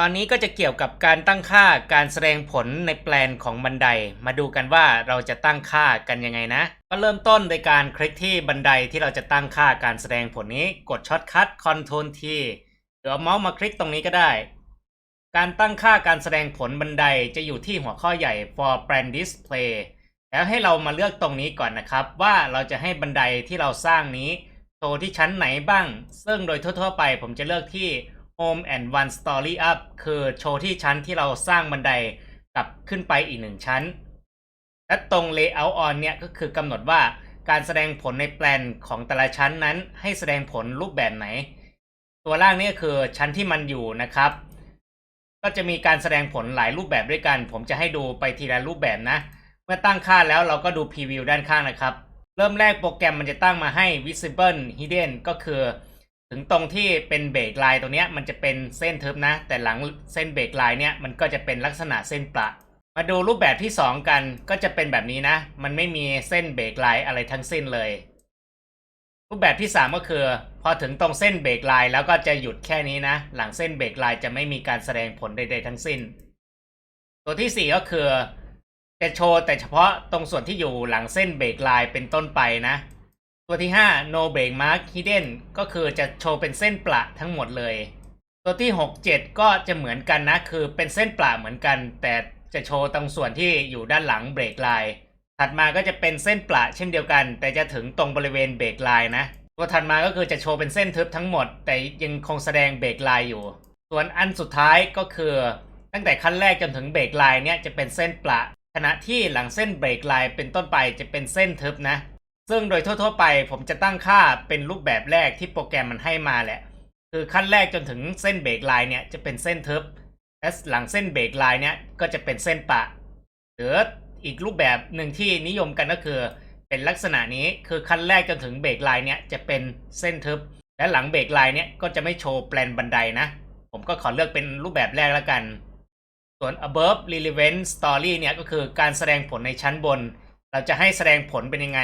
ตอนนี้ก็จะเกี่ยวกับการตั้งค่าการแสดงผลในแปลนของบันได มาดูกันว่าเราจะตั้งค่ากันยังไงนะ ก็เริ่มต้นโดยการคลิกที่บันไดที่เราจะตั้งค่าการแสดงผลนี้ กดช็อตคัท Ctrl T หรือเอาเมาส์มาคลิกตรงนี้ก็ได้ การตั้งค่าการแสดงผลบันไดจะอยู่ที่หัวข้อใหญ่ for brand display แล้วให้เรามาเลือกตรงนี้ก่อนนะครับ ว่าเราจะให้บันไดที่เราสร้างนี้โชว์ที่ชั้นไหนบ้าง ซึ่งโดยทั่ว ๆ ไปผมจะเลือกที่ Home and One Story Up คือโชว์ที่ชั้นที่เราสร้างบันไดกลับขึ้นไปอีกหนึ่งชั้น และตรง Layout on เนี่ยก็คือกำหนดว่าการแสดงผลในแปลนของแต่ละชั้นนั้นให้แสดงผลรูปแบบไหน ตัวล่างนี่คือชั้นที่มันอยู่นะครับ ก็จะมีการแสดงผลหลายรูปแบบด้วยกัน ผมจะให้ดูไปทีละรูปแบบนะ เมื่อตั้งค่าแล้วเราก็ดูพรีวิวด้านข้างนะครับ เริ่มแรกโปรแกรมมันจะตั้งมาให้ visible hidden ก็คือ ถึงตรงที่เป็นเบรกไลน์ตรงเนี้ยมันจะเป็นเส้นทึบนะ แต่หลังเส้นเบรกไลน์เนี่ยมันก็จะเป็นลักษณะเส้นประ มาดูรูปแบบที่ 2 กันก็จะเป็นแบบนี้นะ มันไม่มีเส้นเบรกไลน์อะไรทั้งสิ้นเลย รูปแบบที่ 3 ก็คือ พอถึงตรงเส้นเบรกไลน์แล้วก็จะหยุดแค่นี้นะ หลังเส้นเบรกไลน์จะไม่มีการแสดงผลใด ๆ ทั้งสิ้น ตัวทีสี่4 ก็คือ จะโชว์แต่เฉพาะตรงส่วนที่อยู่หลังเส้นเบรกไลน์เป็นต้นไปนะ ตัวที่ 5 no break mark hidden ก็คือจะโชว์เป็นเส้นประทั้งหมดเลย ตัวที่ 6 7 ก็จะเหมือนกันนะ คือเป็นเส้นประเหมือนกัน แต่จะโชว์ตรงส่วนที่อยู่ด้านหลังเบรกไลน์ถัดมาก็จะเป็นเส้นประเช่นเดียวกัน แต่จะถึงตรงบริเวณเบรกไลน์นะ ตัวถัดมาก็คือจะโชว์เป็นเส้นทึบทั้งหมด แต่ยังคงแสดงเบรกไลน์อยู่ ส่วนอันสุดท้ายก็คือ ตั้งแต่ขั้นแรกจนถึงเบรกไลน์เนี่ยจะเป็นเส้นประขณะที่หลังเส้นเบรกไลน์เป็นต้นไปจะเป็นเส้นทึบนะ ซึ่งโดยทั่วๆไปผมจะตั้งค่าเป็นรูปแบบแรกที่โปรแกรมมันให้มาแหละ คือขั้นแรกจนถึงเส้นเบรกไลน์เนี่ยจะเป็นเส้นทึบและหลังเส้นเบรกไลน์เนี่ยก็จะเป็นเส้นปะ หรืออีกรูปแบบหนึ่งที่นิยมกันก็คือ เป็นลักษณะนี้คือขั้นแรกจนถึงเบรกไลน์เนี่ยจะเป็นเส้นทึบ และหลังเบรกไลน์เนี่ยก็จะไม่โชว์แปลนบันไดนะ ผมก็ขอเลือกเป็นรูปแบบแรกแล้วกัน ส่วน above relevant story เนี่ยก็คือการแสดงผลในชั้นบน เราจะให้แสดงผลเป็นยังไง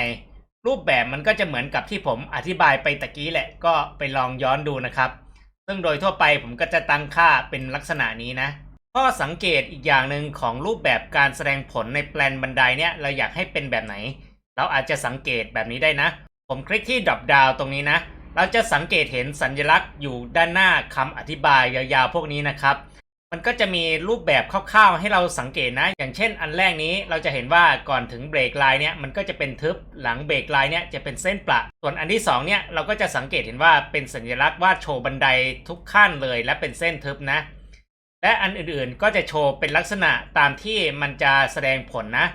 รูปแบบมันก็จะเหมือนกับที่ผมอธิบายไปตะกี้แหละก็ไปลองย้อนดูนะครับ ซึ่งโดยทั่วไปผมก็จะตั้งค่าเป็นลักษณะนี้นะข้อสังเกตอีกอย่างหนึ่งของรูปแบบการแสดงผลในแปลนบันไดเนี่ยเราอยากให้เป็นแบบไหน เราอาจจะสังเกตแบบนี้ได้นะ ผมคลิกที่ drop down ตรงนี้นะ เราจะสังเกตเห็นสัญลักษณ์อยู่ด้านหน้าคำอธิบายยาวๆพวกนี้นะครับ มันก็จะมีรูปแบบคร่าวๆ ให้เราสังเกตนะ อย่างเช่นอันแรกนี้เราจะเห็นว่าก่อนถึงเบรกไลน์เนี่ยมันก็จะเป็นทึบหลังเบรกไลน์เนี่ยจะเป็นเส้นประส่วนอันที่สองเนี่ยเราก็จะสังเกตเห็นว่าเป็นสัญลักษณ์ว่าโชว์บันไดทุกขั้นเลยและเป็นเส้นทึบนะ และอันอื่นๆก็จะโชว์เป็นลักษณะตามที่มันจะแสดงผลนะ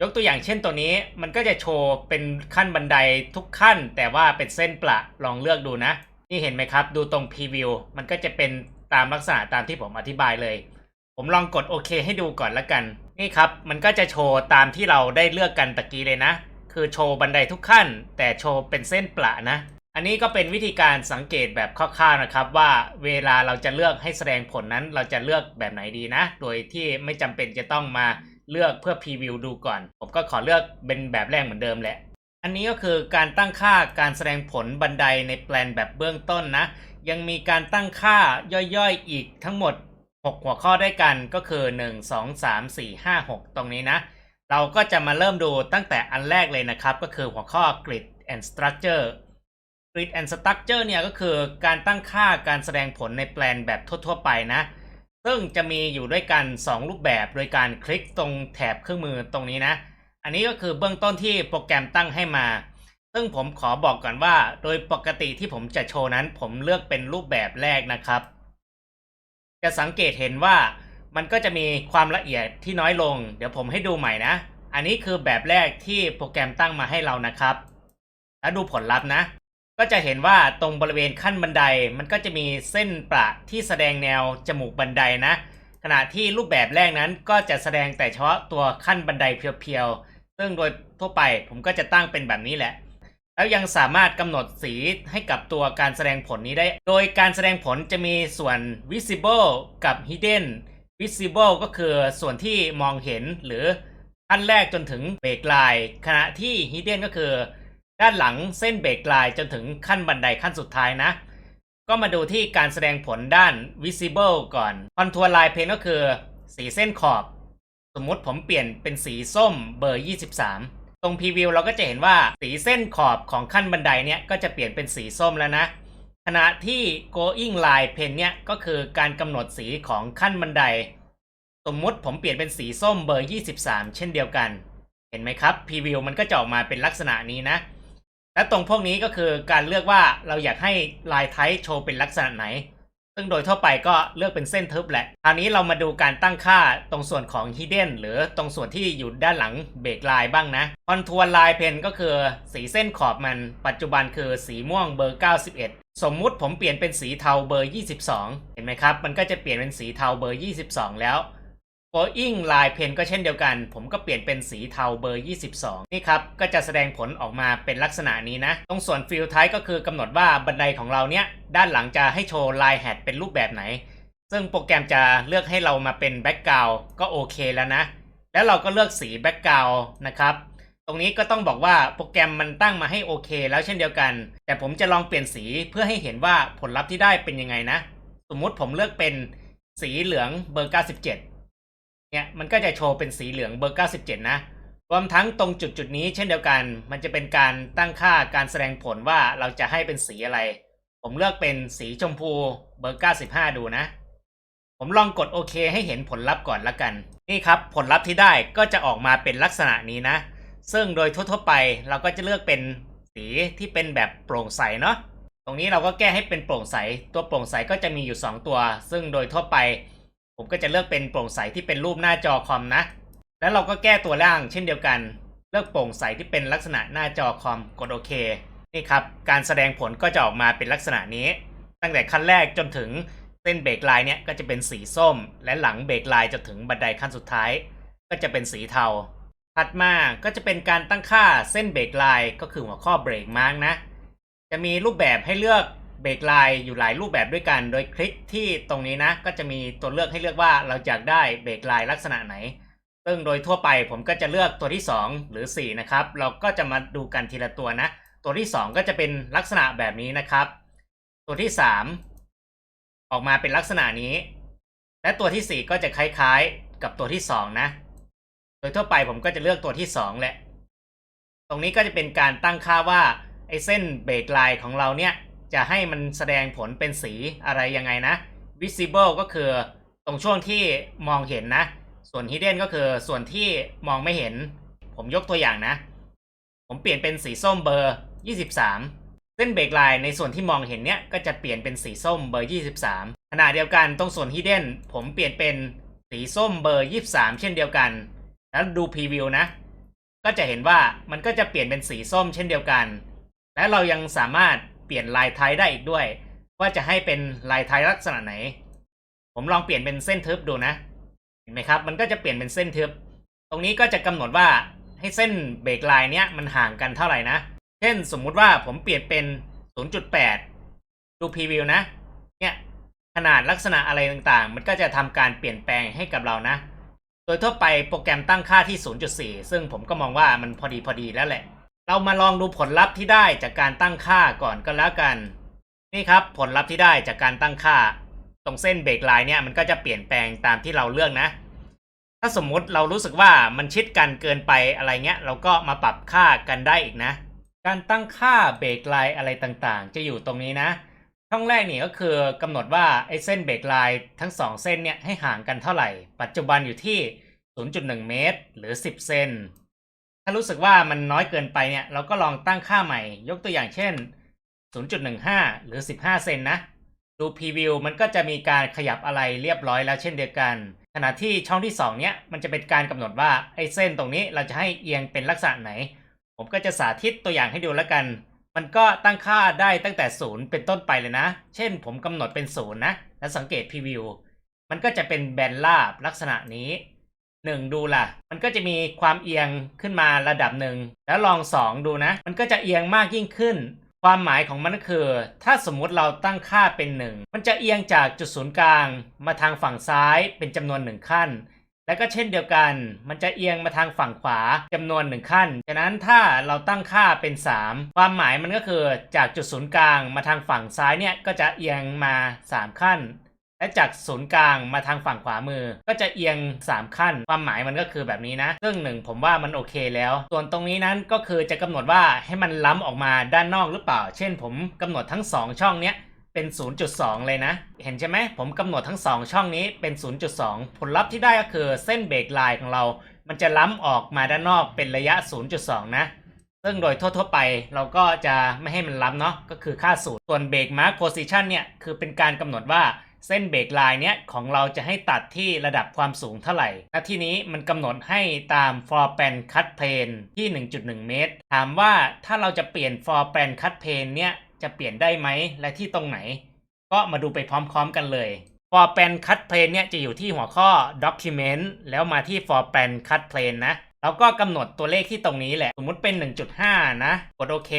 ยกตัวอย่างเช่นตัวนี้มันก็จะโชว์เป็นขั้นบันไดทุกขั้น แต่ว่าเป็นเส้นประลองเลือกดูนะ นี่เห็นไหมครับ ดูตรงพรีวิวมันก็จะเป็น ตามลักษณะตามที่ผมอธิบายเลย ผมลองกดโอเคให้ดูก่อนละกัน นี่ครับ มันก็จะโชว์ตามที่เราได้เลือกกันตะกี้เลยนะ คือโชว์บันไดทุกขั้น แต่โชว์เป็นเส้นประนะ อันนี้ก็เป็นวิธีการสังเกตแบบคร่าวๆนะครับ ว่าเวลาเราจะเลือกให้แสดงผลนั้น เราจะเลือกแบบไหนดีนะ โดยที่ไม่จำเป็นจะต้องมาเลือกเพื่อพรีวิวดูก่อน ผมก็ขอเลือกเป็นแบบแรกเหมือนเดิมแหละ อันนี้ก็คือการตั้งค่าการแสดงผลบันไดในแปลนแบบเบื้องต้นนะ ยังมีการตั้งค่าย่อยๆอีกทั้งหมด 6 หัวข้อด้วยกันก็คือ 1 2 3 4 5 6 ตรงนี้นะ เราก็จะมาเริ่มดูตั้งแต่อันแรกเลยนะครับ ก็คือหัวข้อ grid and structure grid and structure เนี่ยก็คือการตั้งค่าการแสดงผลในแปลนแบบทั่วๆไปนะ ซึ่งจะมีอยู่ด้วยกัน 2 รูปแบบโดยการคลิกตรงแถบเครื่องมือตรงนี้นะ อันนี้ก็คือเบื้องต้นที่โปรแกรมตั้งให้มา ซึ่งผมขอบอกก่อนว่า โดยปกติที่ผมจะโชว์นั้น ผมเลือกเป็นรูปแบบแรกนะครับ จะสังเกตเห็นว่ามันก็จะมีความละเอียดที่น้อยลง เดี๋ยวผมให้ดูใหม่นะ อันนี้คือแบบแรกที่โปรแกรมตั้งมาให้เรานะครับ แล้วดูผลลัพธ์นะ ก็จะเห็นว่าตรงบริเวณขั้นบันได มันก็จะมีเส้นประที่แสดงแนวจมูกบันไดนะ ขณะที่รูปแบบแรกนั้นก็จะแสดงแต่เฉพาะตัวขั้นบันไดเพียวๆ ซึ่งโดยทั่วไปผมก็จะตั้งเป็นแบบนี้แหละ แล้วยังสามารถกำหนดสีให้กับตัวการแสดงผลนี้ได้ โดยการแสดงผลจะมีส่วน visible กับ hidden visible ก็คือส่วนที่มองเห็นหรือขั้นแรกจนถึงเบรกไลน์ขณะที่ hidden ก็คือ ด้านหลังเส้นเบรกไลน์จนถึงขั้นบันไดขั้นสุดท้ายนะ ก็มาดูที่การแสดงผลด้าน visible ก่อน contour line pen ก็คือ สีเส้นขอบ สมมติผมเปลี่ยนเป็นสีส้มเบอร์ 23 ตรงพรีวิวเราก็จะเห็นว่าสีเส้นขอบของขั้นบันไดเนี่ยก็จะเปลี่ยนเป็นสีส้มแล้วนะขณะที่ going line pen เนี่ยก็คือการกำหนดสีของขั้นบันได สมมติผมเปลี่ยนเป็นสีส้มเบอร์ 23 เช่นเดียวกัน เห็นไหมครับพรีวิวมันก็จะออกมาเป็นลักษณะนี้นะ และตรงพวกนี้ก็คือการเลือกว่าเราอยากให้ลายไทป์โชว์เป็นลักษณะไหน ซึ่งโดยทั่วไปก็เลือกเป็นเส้นทึบแหละคราวนี้เรามาดูการตั้งค่าตรงส่วนของ hidden หรือตรงส่วนที่อยู่ด้านหลังเบรกลายบ้างนะ คอนทัวร์ลายเพนก็คือสีเส้นขอบมัน ปัจจุบันคือสีม่วงเบอร์ 91 สมมุติผมเปลี่ยนเป็นสีเทาเบอร์ 22 เห็นไหมครับ มันก็จะเปลี่ยนเป็นสีเทาเบอร์ 22 แล้ว Going Line Pen ก็เช่นเดียวกัน ผมก็เปลี่ยนเป็นสีเทาเบอร์ 22 นี่ครับ ก็จะแสดงผลออกมาเป็นลักษณะนี้นะ ตรงส่วน Fill Type ก็คือกำหนดว่าบันไดของเราเนี้ย ด้านหลังจะให้โชว์ลายแฮดเป็นรูปแบบไหน ซึ่งโปรแกรมจะเลือกให้เรามาเป็นแบ็กกราวก็โอเคแล้วนะ แล้วเราก็เลือกสีแบ็กกราวนะครับ ตรงนี้ก็ต้องบอกว่าโปรแกรมมันตั้งมาให้โอเค แล้วเช่นเดียวกัน แต่ผมจะลองเปลี่ยนสีเพื่อให้เห็นว่าผลลัพธ์ที่ได้เป็นยังไงนะ สมมุติผมเลือกเป็นสีเหลืองเบอร์ 97 เนี่ยมันก็จะโชว์เป็นสีเหลืองเบอร์ 97 นะรวมทั้งตรงจุดจุดนี้เช่นเดียวกัน มันจะเป็นการตั้งค่าการแสดงผลว่าเราจะให้เป็นสีอะไร ผมเลือกเป็นสีชมพูเบอร์ 95 ดูนะ ผมลองกดโอเคให้เห็นผลลัพธ์ก่อนละกัน นี่ครับผลลัพธ์ที่ได้ก็จะออกมาเป็นลักษณะนี้นะ ซึ่งโดยทั่วๆไปเราก็จะเลือกเป็นสีที่เป็นแบบโปร่งใสเนาะ ตรงนี้เราก็แก้ให้เป็นโปร่งใส ตัวโปร่งใสก็จะมีอยู่ 2 ตัว ซึ่งโดยทั่วไป ผมก็จะเลือกเป็นโปร่งใสที่เป็นรูปหน้าจอคอมนะ แล้วเราก็แก้ตัวล่างเช่นเดียวกัน เลือกโปร่งใสที่เป็นลักษณะหน้าจอคอม กดโอเค นี่ครับ การแสดงผลก็จะออกมาเป็นลักษณะนี้ ตั้งแต่ขั้นแรกจนถึงเส้นเบรกไลน์เนี่ยก็จะเป็นสีส้ม และหลังเบรกไลน์จนถึงบันไดขั้นสุดท้าย ก็จะเป็นสีเทา ถัดมาก็จะเป็นการตั้งค่าเส้นเบรกไลน์ก็คือหัวข้อเบรกมาร์กนะ จะมีรูปแบบให้เลือกเบรกไลน์อยู่หลายรูปแบบด้วยกัน โดยคลิกที่ตรงนี้นะ ก็จะมีตัวเลือกให้เลือกว่าเราอยากได้เบรกไลน์ลักษณะไหน ซึ่งโดยทั่วไปผมก็จะเลือกตัวที่ 2 หรือ 4 นะครับ เราก็จะมาดูกันทีละตัวนะ ตัวที่ 2 ก็จะเป็นลักษณะแบบนี้นะครับ ตัวที่ 3 ออกมาเป็นลักษณะนี้ และตัวที่ 4 ก็จะคล้ายๆ กับตัวที่ 2 นะ โดยทั่วไปผมก็จะเลือกตัวที่ 2 แหละ ตรงนี้ก็จะเป็นการตั้งค่าว่าไอ้เส้นเบรกไลน์ของเราเนี่ยจะให้มันแสดงผลเป็นสีอะไรยังไงนะ visible ก็คือตรงช่วงที่มองเห็นนะ ส่วน hidden ก็คือส่วนที่มองไม่เห็น ผมยกตัวอย่างนะ ผมเปลี่ยนเป็นสีส้มเบอร์ 23 เส้นเบรกไลน์ในส่วนที่มองเห็นเนี่ยก็จะเปลี่ยนเป็นสีส้มเบอร์ 23 ขณะเดียวกันตรงส่วน hidden ผมเปลี่ยนเป็นสีส้มเบอร์ 23 เช่นเดียวกัน แล้วดูพรีวิวนะ ก็จะเห็นว่ามันก็จะเปลี่ยนเป็นสีส้มเช่นเดียวกัน และเรายังสามารถเปลี่ยนลายไทยได้อีกด้วย ว่าจะให้เป็นลายไทยลักษณะไหน ผมลองเปลี่ยนเป็นเส้นทึบดูนะ เห็นไหมครับ มันก็จะเปลี่ยนเป็นเส้นทึบ ตรงนี้ก็จะกำหนดว่าให้เส้นเบรกไลน์เนี้ยมันห่างกันเท่าไหร่นะ เช่นสมมุติว่าผมเปลี่ยนเป็น 0.8 ดูพรีวิวนะ เนี่ยขนาดลักษณะอะไรต่างๆ มันก็จะทำการเปลี่ยนแปลงให้กับเรานะ โดยทั่วไปโปรแกรมตั้งค่าที่ 0.4 ซึ่งผมก็มองว่ามันพอดีพอดีแล้วแหละ เรามาลองดูผลลัพธ์ที่ได้จากการตั้งค่าก่อนก็แล้วกัน นี่ครับผลลัพธ์ที่ได้จากการตั้งค่า ตรงเส้นเบรกไลน์เนี่ยมันก็จะเปลี่ยนแปลงตามที่เราเลือกนะ ถ้าสมมุติเรารู้สึกว่ามันชิดกันเกินไปอะไรเงี้ย เราก็มาปรับค่ากันได้อีกนะ การตั้งค่าเบรกไลน์อะไรต่างๆ จะอยู่ตรงนี้นะ ช่องแรกนี่ก็คือกำหนดว่าไอ้เส้นเบรกไลน์ทั้ง 2 เส้นเนี่ยให้ห่างกันเท่าไหร่ ปัจจุบันอยู่ที่ 0.1 เมตร หรือ 10 เซน ถ้ารู้สึกว่ามันน้อยเกินไปเนี่ยเราก็ลองตั้งค่าใหม่ ยกตัวอย่างเช่น 0.15 หรือ 15 เซนนะ ดูพรีวิวมันก็จะมีการขยับอะไรเรียบร้อยแล้วเช่นเดียวกัน ขณะที่ช่องที่ 2 เนี้ยมันจะเป็นการกำหนดว่าไอ้เส้นตรงนี้เราจะให้เอียงเป็นลักษณะไหน ผมก็จะสาธิตตัวอย่างให้ดูแล้วกัน มันก็ตั้งค่าได้ตั้งแต่ศูนย์เป็นต้นไปเลยนะ เช่นผมกำหนดเป็นศูนย์นะ แล้วสังเกตพรีวิว มันก็จะเป็นแบนราบลักษณะนี้หนึ่งดูล่ะ มันก็จะมีความเอียงขึ้นมาระดับหนึ่ง แล้วลองสองดูนะ มันก็จะเอียงมากยิ่งขึ้น ความหมายของมันก็คือ ถ้าสมมุติเราตั้งค่าเป็นหนึ่งมันจะเอียงจากจุดศูนย์กลาง มาทางฝั่งซ้ายเป็นจำนวนหนึ่งขั้น และก็เช่นเดียวกัน มันจะเอียงมาทางฝั่งขวาจำนวนหนึ่งขั้นฉะนั้นถ้าเราตั้งค่าเป็น 3 ความหมายมันก็คือจากจุดศูนย์กลางมาทางฝั่งซ้ายเนี่ยก็จะเอียงมา 3 ขั้น และจากศูนย์กลางมาทางฝั่งขวามือ ก็จะเอียง 3 ขั้น ความหมายมันก็คือแบบนี้นะ ซึ่งหนึ่งผมว่ามันโอเคแล้ว ส่วนตรงนี้นั้นก็คือจะกำหนดว่าให้มันล้ำออกมาด้านนอกหรือเปล่า เช่น ผมกำหนดทั้ง 2 ช่องเนี้ย เป็น 0.2 เลยนะ เห็นใช่ไหมผมกำหนดทั้ง 2 ช่องนี้เป็น 0.2 ผลลัพธ์ที่ได้ก็คือเส้นเบรกไลน์ของเรา มันจะล้ำออกมาด้านนอกเป็นระยะ 0.2 นะ ซึ่งโดยทั่วๆไปเราก็จะไม่ให้มันล้ำเนาะก็คือค่าศูนย์ส่วนเบรกมาร์คโพซิชันเนี่ยคือเป็นการกำหนดว่าเส้นเบรกไลน์เนี่ยของเราจะให้ตัดที่ระดับความสูงเท่าไหร่ และที่นี้มันกำหนดให้ตาม for plan cut plane ที่ 1.1 เมตร ถามว่าถ้าเราจะเปลี่ยน for plan cut plane เนี่ย จะเปลี่ยนได้ไหมและที่ตรงไหน ก็มาดูไปพร้อมๆกันเลย for plan cut plane เนี่ยจะอยู่ที่หัวข้อ document แล้วมาที่ for plan cut plane นะเราก็กำหนดตัวเลขที่ตรงนี้แหละ สมมติเป็น 1.5 นะ กดโอเค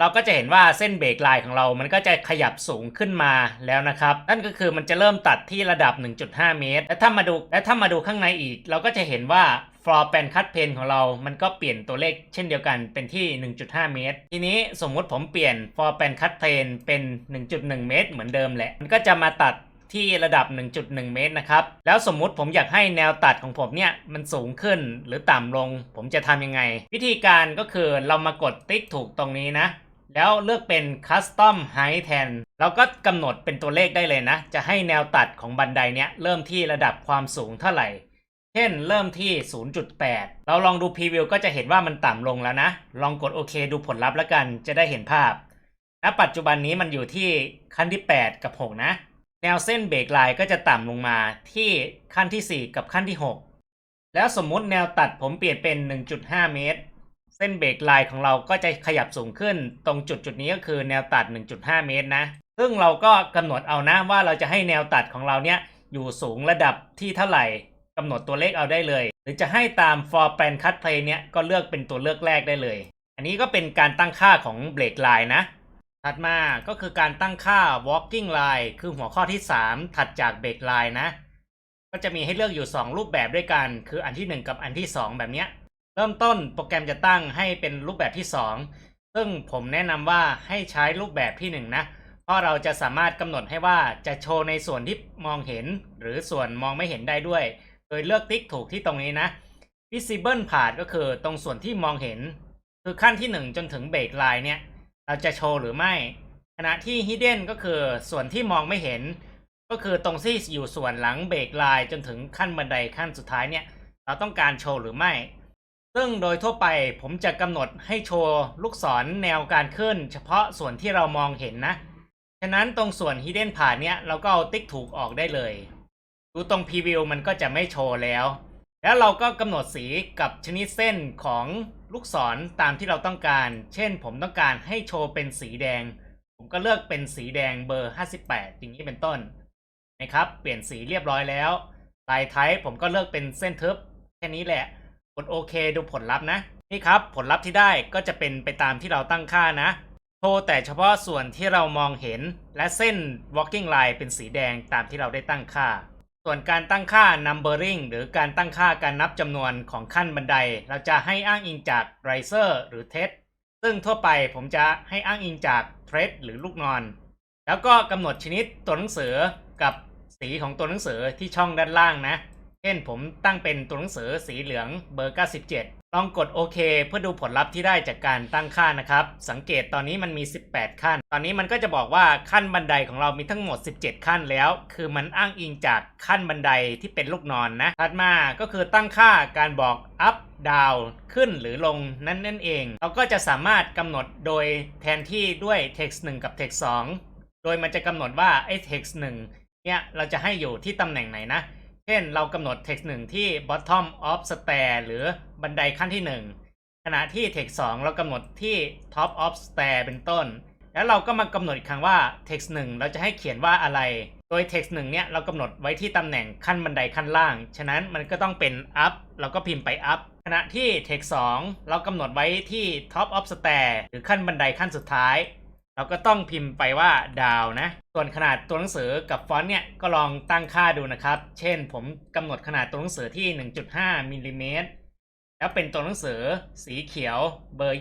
เราก็จะเห็นว่าเส้นเบรกไลน์ของเรา มันก็จะขยับสูงขึ้นมาแล้วนะครับ นั่นก็คือมันจะเริ่มตัดที่ระดับ 1.5 เมตร และถ้ามาดู และถ้ามาดูข้างในอีก เราก็จะเห็นว่า floor plan cut plane ของเรา มันก็เปลี่ยนตัวเลขเช่นเดียวกันเป็นที่ 1.5 เมตร ทีนี้สมมุติผมเปลี่ยน floor plan cut plane เป็น 1.1 เมตร เหมือนเดิมแหละ มันก็จะมาตัดที่ระดับ 1.1 เมตรนะครับ แล้วสมมุติผมอยากให้แนวตัดของผมเนี่ยมันสูงขึ้นหรือต่ำลง ผมจะทำยังไง วิธีการก็คือเรามากดติ๊กถูกตรงนี้นะ แล้วเลือกเป็น Custom Height แทนเราก็กำหนดเป็นตัวเลขได้เลยนะ จะให้แนวตัดของบันไดเนี้ยเริ่มที่ระดับความสูงเท่าไหร่ ช่นเริ่มที่ 0.8 เราลองดูพรีวิวก็จะเห็นว่ามันต่ำลงแล้วนะ ลองกดโอเคดูผลลัพธ์แล้วกันจะได้เห็นภาพ ณ ปัจจุบันนี้มันอยู่ที่ขั้นที่ 8 กับ 6 นะ แนวเส้นเบรกไลน์ก็จะต่ำลงมาที่ขั้นที่ 4 กับขั้นที่ 6 แล้วสมมุติแนวตัดผมเปลี่ยนเป็น 1.5 เมตร เส้นเบรกไลน์ของเราก็จะขยับสูงขึ้น ตรงจุดจุดนี้ก็คือแนวตัด 1.5 เมตรนะ ซึ่งเราก็กำหนดเอานะว่าเราจะให้แนวตัดของเราเนี่ยอยู่สูงระดับที่เท่าไหร่ กำหนดตัวเลขเอาได้เลย หรือจะให้ตาม for plan cut plane เนี่ยก็เลือกเป็นตัวเลือกแรกได้เลย อันนี้ก็เป็นการตั้งค่าของเบรกไลน์นะถัดมาก็คือการตั้งค่า walking line คือหัวข้อที่ 3 ถัดจาก break line นะ ก็จะมีให้เลือกอยู่ 2 รูปแบบด้วยกัน คืออันที่ 1 กับอันที่ 2 แบบเนี้ยเริ่มต้นโปรแกรมจะตั้งให้เป็นรูปแบบที่ 2 ซึ่งผมแนะนำว่าให้ใช้รูปแบบที่ 1 นะ เพราะเราจะสามารถกำหนดให้ว่าจะโชว์ในส่วนที่มองเห็น หรือส่วนมองไม่เห็นได้ด้วย โดยเลือกติ๊กถูกที่ตรงนี้นะ visible part ก็คือตรงส่วนที่มองเห็น คือขั้นที่ 1 จนถึง break line เนี่ย เราจะโชว์หรือไม่ ขณะที่ hidden ก็คือส่วนที่มองไม่เห็น ก็คือตรงที่อยู่ส่วนหลังเบรกไลน์จนถึงขั้นบันไดขั้นสุดท้ายเนี่ย เราต้องการโชว์หรือไม่ ซึ่งโดยทั่วไปผมจะกำหนดให้โชว์ลูกศรแนวการขึ้น เฉพาะส่วนที่เรามองเห็นนะ ฉะนั้นตรงส่วน hidden ผ่านเนี่ยเราก็เอาติ๊กถูกออกได้เลย ดูตรง preview มันก็จะไม่โชว์แล้ว แล้วเราก็กำหนดสีกับชนิดเส้นของลูกศรตามที่เราต้องการ เช่นผมต้องการให้โชว์เป็นสีแดง ผมก็เลือกเป็นสีแดงเบอร์ 58 อย่างนี้เป็นต้นนะครับ เปลี่ยนสีเรียบร้อยแล้วลายไทป์ผมก็เลือกเป็นเส้นทึบแค่นี้แหละ กดโอเคดูผลลัพธ์นะ นี่ครับผลลัพธ์ที่ได้ก็จะเป็นไปตามที่เราตั้งค่านะโชว์แต่เฉพาะส่วนที่เรามองเห็นและเส้น walking line เป็นสีแดงตามที่เราได้ตั้งค่า ส่วนการตั้งค่า numbering หรือการตั้งค่าการนับจำนวนของขั้นบันได เราจะให้อ้างอิงจาก riser หรือ test ซึ่งทั่วไปผมจะให้อ้างอิงจาก thread หรือลูกนอน แล้วก็กำหนดชนิดตัวหนังสือกับสีของตัวหนังสือที่ช่องด้านล่างนะ เช่นผมตั้งเป็นตัวหนังสือสีเหลืองเบอร์ 97 ลองกดโอเคเพื่อดูผลลัพธ์ที่ได้จากการตั้งค่านะครับ สังเกตตอนนี้มันมี 18 ขั้น ตอนนี้มันก็จะบอกว่าขั้นบันไดของเรามีทั้งหมด 17 ขั้นแล้ว คือมันอ้างอิงจากขั้นบันไดที่เป็นลูกนอนนะ ถัดมาก็คือตั้งค่าการบอก up down ขึ้นหรือลงนั่นนั่นเอง เราก็จะสามารถกำหนดโดยแทนที่ด้วย text 1 กับ text 2 โดยมันจะกำหนดว่าไอ้ text 1เนี่ยเราจะให้อยู่ที่ตำแหน่งไหนนะ เช่น เรากำหนด text 1 ที่ bottom of stair หรือบันไดขั้นที่ 1 ขณะที่ text 2 เรากำหนดที่ top of stair เป็นต้น แล้วเราก็มากำหนดอีกครั้งว่า text 1 เราจะให้เขียนว่าอะไร โดย text 1 เนี่ยเรากำหนดไว้ที่ตำแหน่งขั้นบันไดขั้นล่าง ฉะนั้นมันก็ต้องเป็น up เราก็พิมพ์ไป up ขณะที่ text 2 เรากำหนดไว้ที่ top of stair หรือขั้นบันไดขั้นสุดท้าย เราก็ต้องพิมพ์ไปว่าดาวนะ ส่วนขนาดตัวหนังสือกับฟอนต์เนี่ยก็ลองตั้งค่าดูนะครับ เช่นผมกำหนดขนาดตัวหนังสือที่ 1.5มิลลิเมตรแล้วเป็นตัวหนังสือสีเขียวเบอร์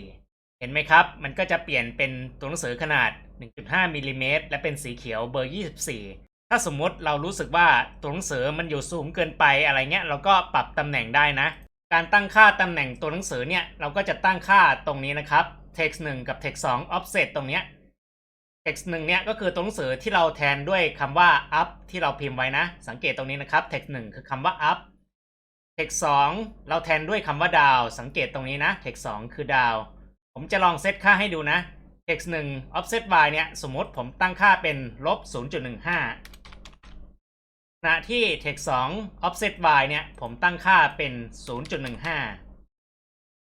24 เห็นไหมครับ มันก็จะเปลี่ยนเป็นตัวหนังสือขนาด 1.5มิลลิเมตรและเป็นสีเขียวเบอร์ 24 ถ้าสมมติเรารู้สึกว่าตัวหนังสือมันอยู่สูงเกินไปอะไรเงี้ย เราก็ปรับตำแหน่งได้นะ การตั้งค่าตำแหน่งตัวหนังสือเนี่ยเราก็จะตั้งค่าตรงนี้นะครับ text 1 กับ text 2 offset ตรงเนี้ย text 1 เนี่ยก็คือตัวหนังสือที่เราแทนด้วยคำว่า up ที่เราพิมพ์ไว้นะ สังเกตตรงนี้นะครับ text 1 คือคำว่า up text 2 เราแทนด้วยคำว่า down สังเกตตรงนี้นะ text 2 คือ down ผมจะลองเซตค่าให้ดูนะ text 1 offset y เนี่ยสมมติผมตั้งค่าเป็นลบ 0.15ขณะที่ text 2 offset y เนี่ยผมตั้งค่าเป็น 0.15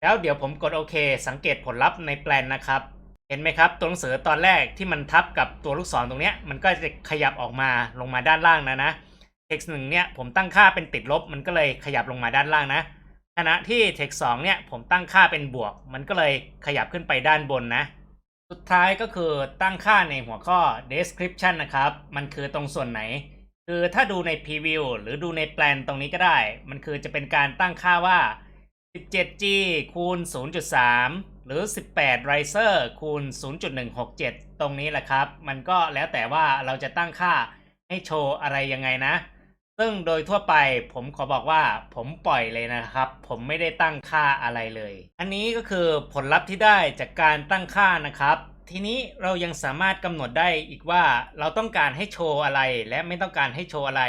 แล้วเดี๋ยวผมกดโอเค สังเกตผลลัพธ์ในแปลนนะครับ เห็นไหมครับ ตัวหนังสือตอนแรกที่มันทับกับตัวลูกศรตรงเนี้ยมันก็จะขยับออกมาลงมาด้านล่างนะนะ text 1เนี่ยผมตั้งค่าเป็นติดลบมันก็เลยขยับลงมาด้านล่างนะขณะที่ text 2เนี่ยผมตั้งค่าเป็นบวก มันก็เลยขยับขึ้นไปด้านบนนะ สุดท้ายก็คือตั้งค่าในหัวข้อ description นะครับ มันคือตรงส่วนไหน คือถ้าดูใน preview หรือดูในแปลนตรงนี้ก็ได้ มันคือจะเป็นการตั้งค่าว่า 17G คูณ 0.3 หรือ 18 Riser คูณ 0.167 ตรงนี้แหละครับ มันก็แล้วแต่ว่าเราจะตั้งค่าให้โชว์อะไรยังไงนะ ซึ่งโดยทั่วไปผมขอบอกว่าผมปล่อยเลยนะครับ ผมไม่ได้ตั้งค่าอะไรเลย อันนี้ก็คือผลลัพธ์ที่ได้จากการตั้งค่านะครับ ทีนี้เรายังสามารถกำหนดได้อีกว่าเราต้องการให้โชว์อะไรและไม่ต้องการให้โชว์อะไร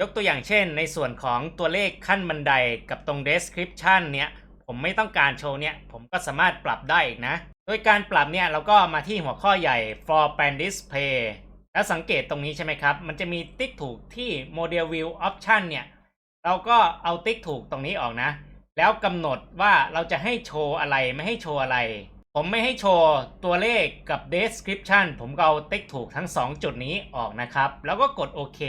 ยกตัวอย่างเช่น ในส่วนของตัวเลขขั้นบันไดกับตรง description เนี่ยผมไม่ต้องการโชว์เนี่ยผมก็สามารถปรับได้อีกนะ โดยการปรับเนี่ยเราก็มาที่หัวข้อใหญ่ for plan display แล้วสังเกตตรงนี้ใช่ไหมครับ มันจะมีติ๊กถูกที่ model view option เนี่ย เราก็เอาติ๊กถูกตรงนี้ออกนะ แล้วกำหนดว่าเราจะให้โชว์อะไรไม่ให้โชว์อะไร ผมไม่ให้โชว์ตัวเลขกับ description ผมก็เอาติ๊กถูกทั้ง 2 จุดนี้ออกนะครับ แล้วก็กดโอเค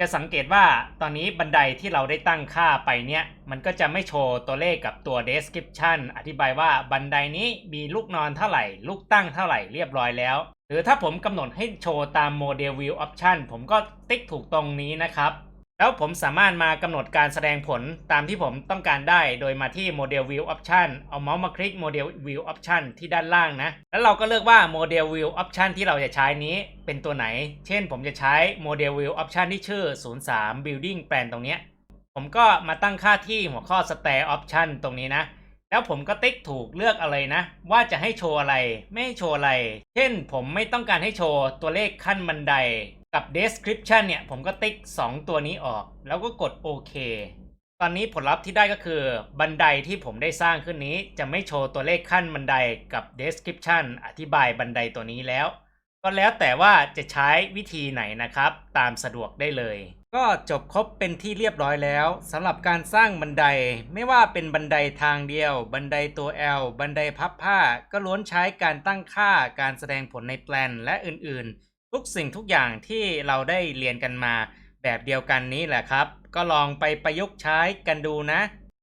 จะสังเกตว่าตอนนี้บันไดที่เราได้ตั้งค่าไปเนี่ย มันก็จะไม่โชว์ตัวเลขกับตัว description อธิบายว่าบันไดนี้มีลูกนอนเท่าไหร่ ลูกตั้งเท่าไหร่เรียบร้อยแล้ว หรือถ้าผมกำหนดให้โชว์ตาม model view option ผมก็ติ๊กถูกตรงนี้นะครับ แล้วผมสามารถมากำหนดการแสดงผลตามที่ผมต้องการได้ โดยมาที่ model view option เอาเมาส์มาคลิก model view option ที่ด้านล่างนะ แล้วเราก็เลือกว่า model view option ที่เราจะใช้นี้เป็นตัวไหน เช่นผมจะใช้ model view option ที่ชื่อ 03 building plan ตรงนี้ผมก็มาตั้งค่าที่หัวข้อ stair option ตรงนี้นะ แล้วผมก็ติ๊กถูกเลือกอะไรนะ ว่าจะให้โชว์อะไร ไม่ให้โชว์อะไร เช่น ผมไม่ต้องการให้โชว์ตัวเลขขั้นบันได กับ description เนี่ย ผมก็ติ๊ก 2 ตัวนี้ออก แล้วก็กดโอเค ตอนนี้ผลลัพธ์ที่ได้ก็คือ บันไดที่ผมได้สร้างขึ้นนี้ จะไม่โชว์ตัวเลขขั้นบันไดกับ description อธิบายบันไดตัวนี้แล้ว ก็แล้วแต่ว่าจะใช้วิธีไหนนะครับ ตามสะดวกได้เลย ก็จบครบเป็นที่เรียบร้อยแล้วสำหรับการสร้างบันไดไม่ว่าเป็นบันไดทางเดียว บันไดตัว L บันไดพับผ้า ก็ล้วนใช้การตั้งค่าการแสดงผลในแปลนและอื่นๆ ทุกสิ่งทุกอย่างที่เราได้เรียนกันมาแบบเดียวกันนี้แหละครับ ก็ลองไปประยุกต์ใช้กันดูนะ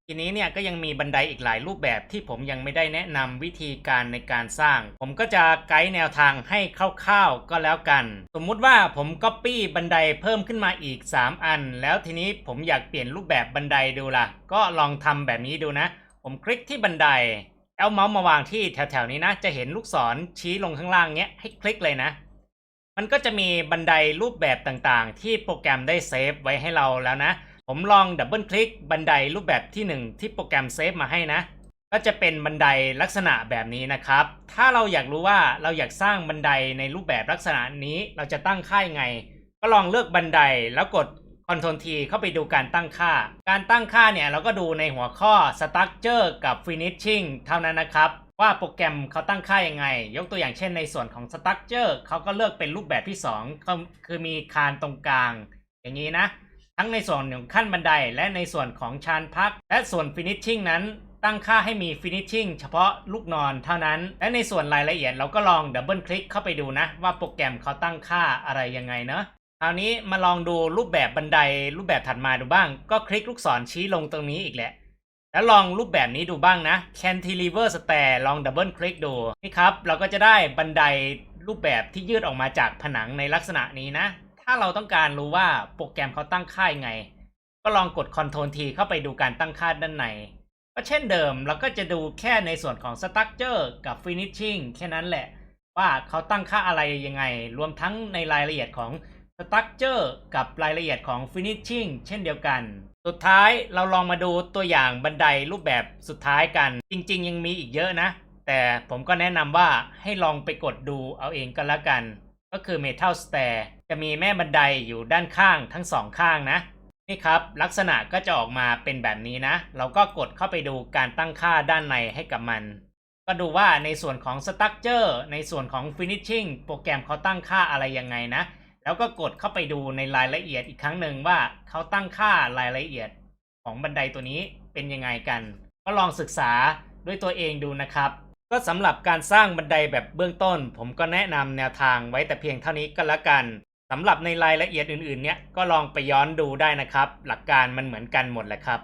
ทีนี้เนี่ยก็ยังมีบันไดอีกหลายรูปแบบที่ผมยังไม่ได้แนะนำวิธีการในการสร้าง ผมก็จะไกด์แนวทางให้คร่าวๆก็แล้วกัน สมมุติว่าผมก๊อปปี้บันไดเพิ่มขึ้นมาอีก 3 อัน แล้วทีนี้ผมอยากเปลี่ยนรูปแบบบันไดดูล่ะ ก็ลองทำแบบนี้ดูนะ ผมคลิกที่บันไดเอาเมาส์มาวางที่แถวๆนี้นะ จะเห็นลูกศรชี้ลงข้างล่างเนี้ยให้คลิกเลยนะ มันก็จะมีบันไดรูปแบบต่างๆ ที่โปรแกรมได้เซฟไว้ให้เราแล้วนะ ผมลองดับเบิลคลิกบันไดรูปแบบที่ 1 ที่โปรแกรมเซฟมาให้นะ ก็จะเป็นบันไดลักษณะแบบนี้นะครับ ถ้าเราอยากรู้ว่าเราอยากสร้างบันไดในรูปแบบลักษณะนี้เราจะตั้งค่ายังไง ก็ลองเลือกบันไดแล้วกด Ctrl T เข้าไปดูการตั้งค่า การตั้งค่าเนี่ยเราก็ดูในหัวข้อ Structure กับ Finishing เท่านั้นนะครับ ว่าโปรแกรมเขาตั้งค่ายังไง ยกตัวอย่างเช่นในส่วนของ Structure เขาก็เลือกเป็นรูปแบบที่2ก็คือมีคานตรงกลาง อย่างนี้นะ ทั้งในส่วนของขั้นบันไดและในส่วนของชานพัก และส่วน Finishing นั้นตั้งค่าให้มี Finishing เฉพาะลูกนอนเท่านั้น และในส่วนรายละเอียดเราก็ลองดับเบิลคลิกเข้าไปดูนะ ว่าโปรแกรมเขาตั้งค่าอะไรยังไงเนาะคราวนี้มาลองดูรูปแบบบันไดรูปแบบถัดมาดูบ้าง ก็คลิกลูกศรชี้ลงตรงนี้อีกแหละ แล้วลองรูปแบบนี้ดูบ้างนะ cantilever stair ลองดับเบิลคลิกดู นี่ครับ เราก็จะได้บันไดรูปแบบที่ยืดออกมาจากผนังในลักษณะนี้นะ ถ้าเราต้องการรู้ว่าโปรแกรมเขาตั้งค่ายังไง ก็ลองกด Ctrl T เข้าไปดูการตั้งค่าด้านใน ก็เช่นเดิมเราก็จะดูแค่ในส่วนของ Structure กับ Finishing แค่นั้นแหละ ว่าเขาตั้งค่าอะไรยังไง รวมทั้งในรายละเอียดของ Structure กับรายละเอียดของ Finishing เช่นเดียวกัน สุดท้ายเราลองมาดูตัวอย่างบันไดรูปแบบสุดท้ายกัน จริง ๆ ยังมีอีกเยอะนะ แต่ผมก็แนะนำว่าให้ลองไปกดดูเอาเองก็แล้วกัน ก็คือ Metal Stair จะมีแม่บันไดอยู่ด้านข้างทั้งสองข้างนะ นี่ครับลักษณะก็จะออกมาเป็นแบบนี้นะ เราก็กดเข้าไปดูการตั้งค่าด้านในให้กับมัน ก็ดูว่าในส่วนของ Structure ในส่วนของ Finishing โปรแกรมเขาตั้งค่าอะไรยังไงนะ แล้วก็กดเข้าไปดูในรายละเอียดอีกครั้งหนึ่งว่าเขาตั้งค่ารายละเอียดของบันไดตัวนี้เป็นยังไงกัน ก็ลองศึกษาด้วยตัวเองดูนะครับ ก็สำหรับการสร้างบันไดแบบเบื้องต้น ผมก็แนะนำแนวทางไว้แต่เพียงเท่านี้ก็แล้วกันสำหรับในรายละเอียดอื่นๆ เนี้ยก็ลองไปย้อนดูได้นะครับ หลักการมันเหมือนกันหมดแหละครับ